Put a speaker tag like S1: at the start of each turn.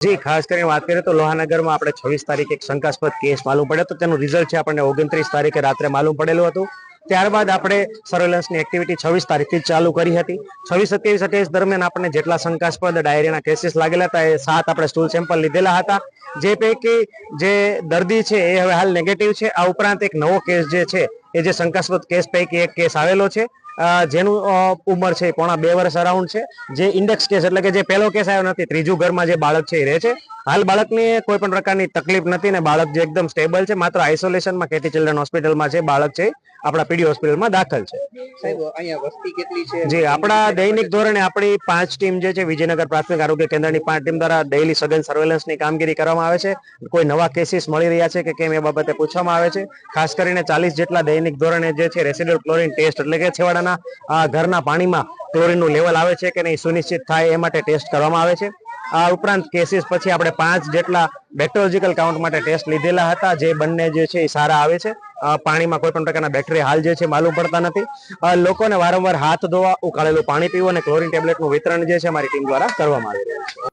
S1: જી, ખાસ કરીને વાત કરીએ તો લોહાનગરમાં આપણે છવ્વીસ તારીખે એક શંકાસ્પદ કેસ માલુમ પડ્યો તો તેનું રિઝલ્ટ છે આપણને ઓગણત્રીસ તારીખે રાત્રે માલુમ પડેલું હતું. ત્યારબાદ આપણે સર્વેલન્સની એક્ટિવિટી છવ્વીસ તારીખથી ચાલુ કરી હતી. છવ્વીસ સત્યાવીસ અઠ્યાવીસ દરમિયાન આપણને જેટલા શંકાસ્પદ ડાયરીના કેસીસ લાગેલા હતા એ સાત આપણે સ્ટૂલ સેમ્પલ લીધેલા હતા. જે પૈકી જે દર્દી છે એ હવે હાલ નેગેટિવ છે. આ ઉપરાંત એક નવો કેસ જે છે, એ જે શંકાસ્પદ કેસ પૈકી એક કેસ આવેલો છે. જેનું ઉંમર છે પોણા બે વર્ષ અરાઉન્ડ છે. જે ઇન્ડેક્સ કેસ એટલે કે જે પહેલો કેસ આવ્યો નથી, ત્રીજું ઘરમાં જે બાળક છે એ રહે છે. હાલ બાળકને કોઈ પણ પ્રકારની તકલીફ નથી ને બાળક જે એકદમ સ્ટેબલ છે માત્ર આઇસોલેશનમાં કેટી ચિલ્ડ્રન હોસ્પિટલમાં છે બાળક છે આપણા પીડી હોસ્પિટલમાં દાખલ છે. જી આપણા દૈનિક ધોરણે આપણી પાંચ ટીમ જે છે વિજયનગર પ્રાથમિક આરોગ્ય કેન્દ્રની પાંચ ટીમ દ્વારા ડેઇલી સઘન સર્વેલન્સની કામગીરી કરવામાં આવે છે. કોઈ નવા કેસીસ મળી રહ્યા છે કે કેમ એ બાબતે પૂછવામાં આવે છે. ખાસ કરીને ચાલીસ જેટલા દૈનિક ધોરણે જે છે રેસિડ્યુઅલ ક્લોરિન ટેસ્ટ એટલે કે છેવાડાના ઘરના પાણીમાં ક્લોરિનનું લેવલ આવે છે કે નહીં સુનિશ્ચિત થાય એ માટે ટેસ્ટ કરવામાં આવે છે. આ ઉપરાંત કેસીસ પછી આપણે પાંચ જેટલા બેક્ટેરિયોલોજીકલ કાઉન્ટ માટે ટેસ્ટ લીધેલા હતા, જે બંને જે છે એ સારા આવે છે. પાણીમાં કોઈ પણ પ્રકારના બેક્ટેરિયા હાલ જે છે માલુમ પડતા નથી. લોકોને વારંવાર હાથ ધોવા, ઉકાળેલું પાણી પીવું અને ક્લોરિન ટેબ્લેટનું વિતરણ જે છે અમારી ટીમ દ્વારા કરવામાં આવી રહ્યું છે.